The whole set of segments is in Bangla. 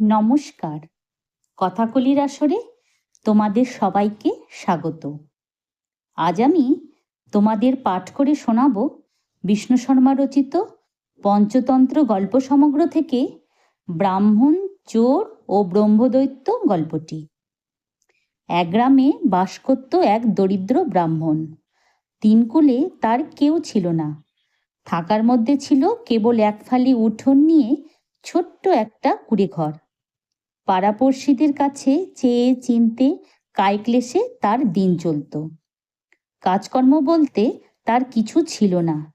নমস্কার। কথাকলির আসরে তোমাদের সবাইকে স্বাগত। আজ আমি তোমাদের পাঠ করে শোনাব বিষ্ণু শর্মা রচিত পঞ্চতন্ত্র গল্প সমগ্র থেকে ব্রাহ্মণ, চোর ও ব্রহ্মদৈত্য গল্পটি। এক গ্রামে বাস করত এক দরিদ্র ব্রাহ্মণ। তিন কুলে তার কেউ ছিল না। থাকার মধ্যে ছিল কেবল এক ফালি উঠোন নিয়ে ছোট্ট একটা কুড়ে ঘর পাড়াপড়শিদের কাছে চেয়ে চিনতে কায়ক্লেশে তার দিন চলত। কাজকর্ম বলতে তার কিছু ছিল না।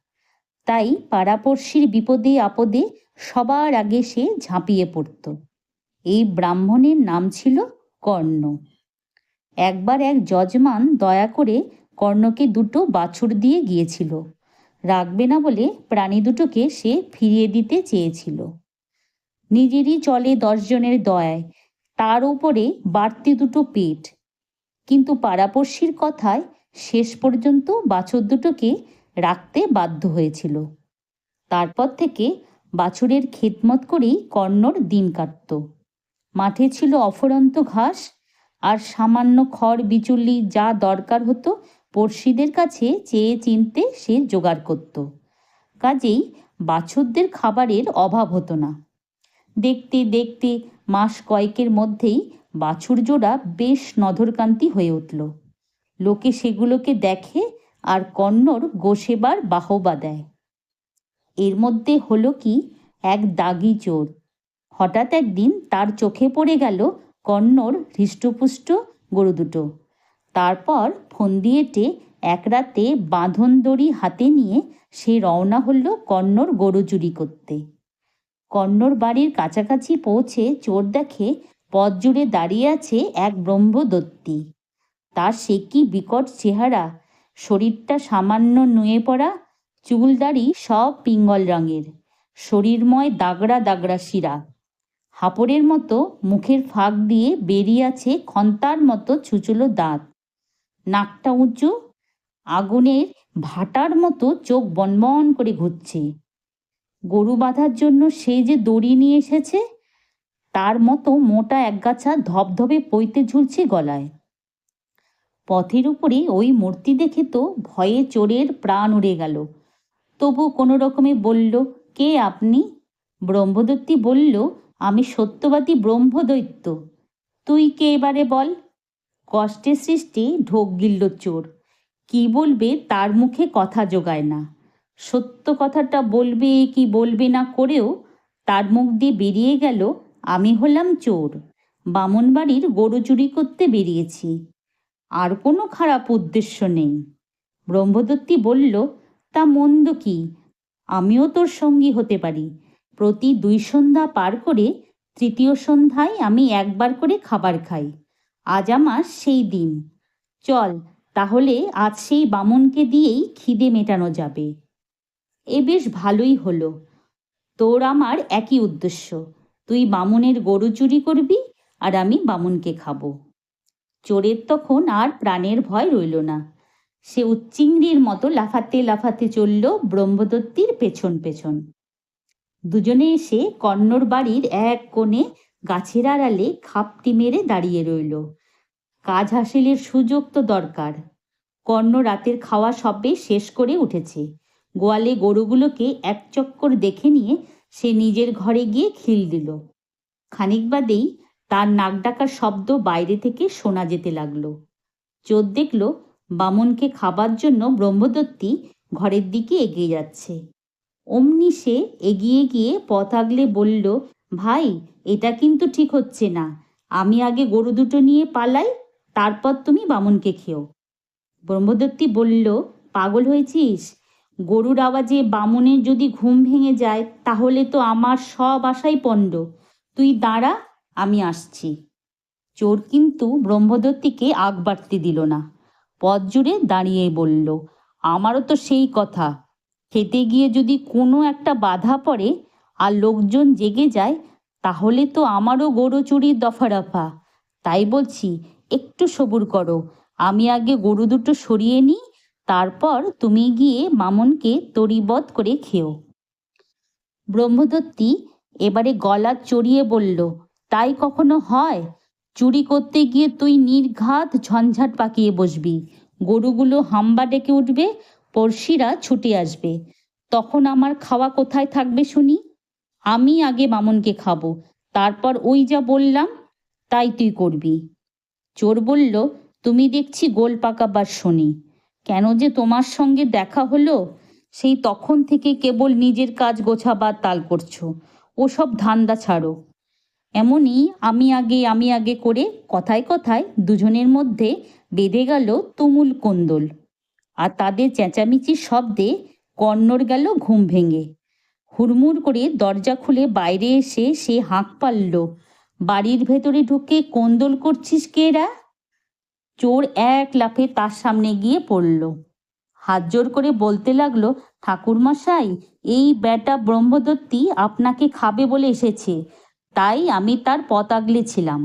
তাই পাড়াপড়শির বিপদে আপদে সবার আগে সে ঝাঁপিয়ে পড়ত। এই ব্রাহ্মণের নাম ছিল কর্ণ। একবার এক যজমান দয়া করে কর্ণকে দুটো বাছুর দিয়ে গিয়েছিল। রাখবে না বলে প্রাণী দুটোকে সে ফিরিয়ে দিতে চেয়েছিল। নিজেরই চলে দশজনের দয়ায়, তার উপরে বাড়তি দুটো পেট। কিন্তু পাড়াপড়শির কথায় শেষ পর্যন্ত বাছুর দুটোকে রাখতে বাধ্য হয়েছিল। তারপর থেকে বাছুরের খেদমত করেই কর্ণর দিন কাটত। মাঠে ছিল অফরন্ত ঘাস, আর সামান্য খড় বিচুলি যা দরকার হতো পড়শিদের কাছে চেয়ে চিনতে সে জোগাড় করত। কাজেই বাছুরদের খাবারের অভাব হতো না। দেখতে দেখতে মাস কয়েকের মধ্যেই বাছুর জোড়া বেশ নধরকান্তি হয়ে উঠল। লোকে সেগুলোকে দেখে আর কন্নর গোসেবার বাহবা দেয়। এর মধ্যে হলো কি এক দাগি চোর। হঠাৎ একদিন তার চোখে পড়ে গেল কন্নর হৃষ্টপুষ্ট গরু দুটো। তারপর ফন্দিয়েটে এক রাতে বাঁধন দড়ি হাতে নিয়ে সে রওনা হলো কন্নর গরু চুরি করতে। কন্নর বাড়ির কাছাকাছি পৌঁছে চোর দেখে পথ জুড়ে দাঁড়িয়ে আছে এক ব্রহ্মদত্তী। তার সে কি বিকট চেহারা, শরীরটা সামান্য নুয়ে পড়া, চুল দাড়ি সব পিঙ্গল রঙের, শরীরময় দাগড়া দাগড়া শিরা। হাপড়ের মতো মুখের ফাঁক দিয়ে বেরিয়ে আছে খন্তার মতো ছুচুলো দাঁত। নাকটা উঁচু, আগুনের ভাটার মতো চোখ বনবন করে ঘুরছে। গরু বাঁধার জন্য সে যে দড়ি নিয়ে এসেছে, তার মতো মোটা একগাছা ধবধবে পইতে ঝুলছে গলায়। পথের উপরে ওই মূর্তি দেখে তো ভয়ে চোরের প্রাণ উড়ে গেল। তবু কোনো রকমে বলল, কে আপনি? ব্রহ্মদত্তী বলল, আমি সত্যবাদী ব্রহ্মদৈত্য। তুই কে এবারে বল? কষ্টে সৃষ্টি ঢোক গিলল চোর। কি বলবে তার মুখে কথা জোগায় না। সত্য কথাটা বলবে কি বলবে না করেও তার মুখ দিয়ে বেরিয়ে গেল, আমি হলাম চোর। বামন বাড়ির গরু চুরি করতে বেরিয়েছি। আর কোনো খারাপ উদ্দেশ্য নেই। ব্রহ্মদত্তী বলল, তা মন্দ কি? আমিও তোর সঙ্গী হতে পারি। প্রতি দুই সন্ধ্যা পার করে তৃতীয় সন্ধ্যায় আমি একবার করে খাবার খাই। আজ আমার সেই দিন। চল, তাহলে আজ সেই বামনকে দিয়েই খিদে মেটানো যাবে। এ বেশ ভালোই হলো। তোর আমার একই উদ্দেশ্য। তুই বামুনের গরু চুরি করবি আর আমি বামুনকে খাব। চোরের তখন আর প্রাণের ভয় রইল না। সে উচ্চিংড়ির মতো লাফাতে লাফাতে চলল ব্রহ্মদত্তির পেছন পেছন। দুজনে এসে কন্নর বাড়ির এক কোণে গাছের আড়ালে খাপটি মেরে দাঁড়িয়ে রইল। কাজ হাসিলের সুযোগ তো দরকার। কর্ণ রাতের খাওয়া সবে শেষ করে উঠেছে। গোয়ালে গরুগুলোকে এক চক্কর দেখে নিয়ে সে নিজের ঘরে গিয়ে খিল দিল। খানিক বাদেই তার নাক ডাকার শব্দ বাইরে থেকে শোনা যেতে লাগল। চোর দেখল বামনকে খাবার জন্য ব্রহ্মদত্তী ঘরের দিকে এগিয়ে যাচ্ছে। অমনি সে এগিয়ে গিয়ে পথ আগলে বলল, ভাই, এটা কিন্তু ঠিক হচ্ছে না। আমি আগে গরু দুটো নিয়ে পালাই, তারপর তুমি বামনকে খেও। ব্রহ্মদত্তী বলল, পাগল হয়েছিস? গরুর আওয়াজে বামনের যদি ঘুম ভেঙে যায়, তাহলে তো আমার সব আশাই পণ্ড। তুই দাঁড়া, আমি আসছি। চোর কিন্তু ব্রহ্মদত্তীকে আগ বাড়তে দিল না। পথ জুড়ে দাঁড়িয়ে বলল, আমারও তো সেই কথা। খেতে গিয়ে যদি কোনো একটা বাধা পড়ে আর লোকজন জেগে যায়, তাহলে তো আমারও গরু চুরির দফা রফা তাই বলছি, একটু সবুর করো। আমি আগে গরু দুটো সরিয়ে নিই তারপর তুমি গিয়ে মামনকে তরিবধ করে খেও। ব্রহ্মদত্তী এবারে গলা চড়িয়ে বলল, তাই কখনো হয়? চুরি করতে গিয়ে তুই নির্ঘাত ঝঞ্ঝাট পাকিয়ে বসবি। গরুগুলো হাম্বা ডেকে উঠবে, পড়শিরা ছুটে আসবে। তখন আমার খাওয়া কোথায় থাকবে শুনি? আমি আগে বামনকে খাব। তারপর ওই যা বললাম, তাই তুই করবি। চোর বলল, তুমি দেখছি গোল পাকাবার শনি। কেন যে তোমার সঙ্গে দেখা হলো, সেই তখন থেকে কেবল নিজের কাজ গোছাবার তাল করছ। ওসব ধান্দা ছাড়ো। এমনই আমি আগে আমি আগে করে কথায় কথায় দুজনের মধ্যে বেঁধে গেল তুমুল কোন্দল। আর তাদের চেঁচামেচির শব্দে কর্ণর গেল ঘুম ভেঙে। হুড়মুড় করে দরজা খুলে বাইরে এসে সে হাঁক পারল বাড়ির ভেতরে ঢুকে কোন্দল করছিস কেরা চোর এক লাফে তার সামনে গিয়ে পড়ল। হাত জোর করে বলতে লাগল, ঠাকুরমশাই, এই বেটা ব্রহ্মদত্তী আপনাকে খাবে বলে এসেছে। তাই আমি তার পথ আগলে ছিলাম।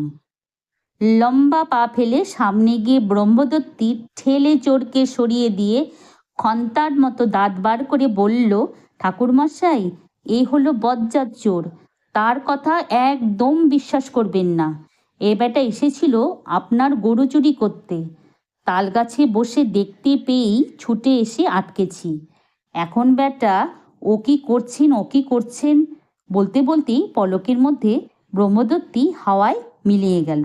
লম্বা পা ফেলে সামনে গিয়ে ব্রহ্মদত্তী ঠেলে চোরকে সরিয়ে দিয়ে খন্তার মতো দাঁত বার করে বলল, ঠাকুরমশাই এই হলো বজ্জাত চোর। তার কথা একদম বিশ্বাস করবেন না। এ বেটা এসেছিল আপনার গরু চুরি করতে। তাল গাছে বসে দেখতে পেয়েই ছুটে এসে আটকেছি। এখন বেটা, ও কি করছেন, ও কি করছেন? বলতে বলতেই পলকের মধ্যে ব্রহ্মদত্তী হাওয়ায় মিলিয়ে গেল।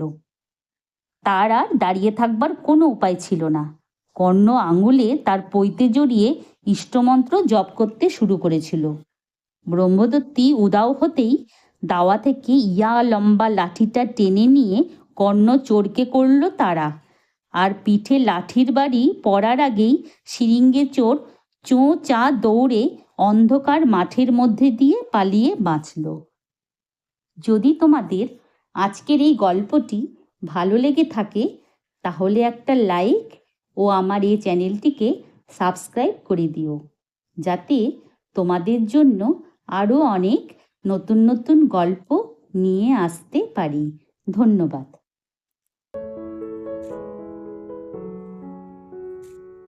তার আর দাঁড়িয়ে থাকবার কোনো উপায় ছিল না। কর্ণ আঙুলে তার পৈতে জড়িয়ে ইষ্টমন্ত্র জপ করতে শুরু করেছিল। ব্রহ্মদত্তী উদাও হতেই দাওয়া থেকে ইয়া লম্বা লাঠিটা টেনে নিয়ে কর্ণ চোরকে করল তারা। আর পিঠে লাঠির বাড়ি পড়ার আগেই সিরিঙ্গে চোর চোঁ চা দৌড়ে অন্ধকার মাঠের মধ্যে দিয়ে পালিয়ে বাঁচল। যদি তোমাদের আজকের এই গল্পটি ভালো লেগে থাকে, তাহলে একটা লাইক ও আমার এই চ্যানেলটিকে সাবস্ক্রাইব করে দিও। যাতে তোমাদের জন্য আরও অনেক নতুন নতুন গল্প নিয়ে আসতে পারি। ধন্যবাদ।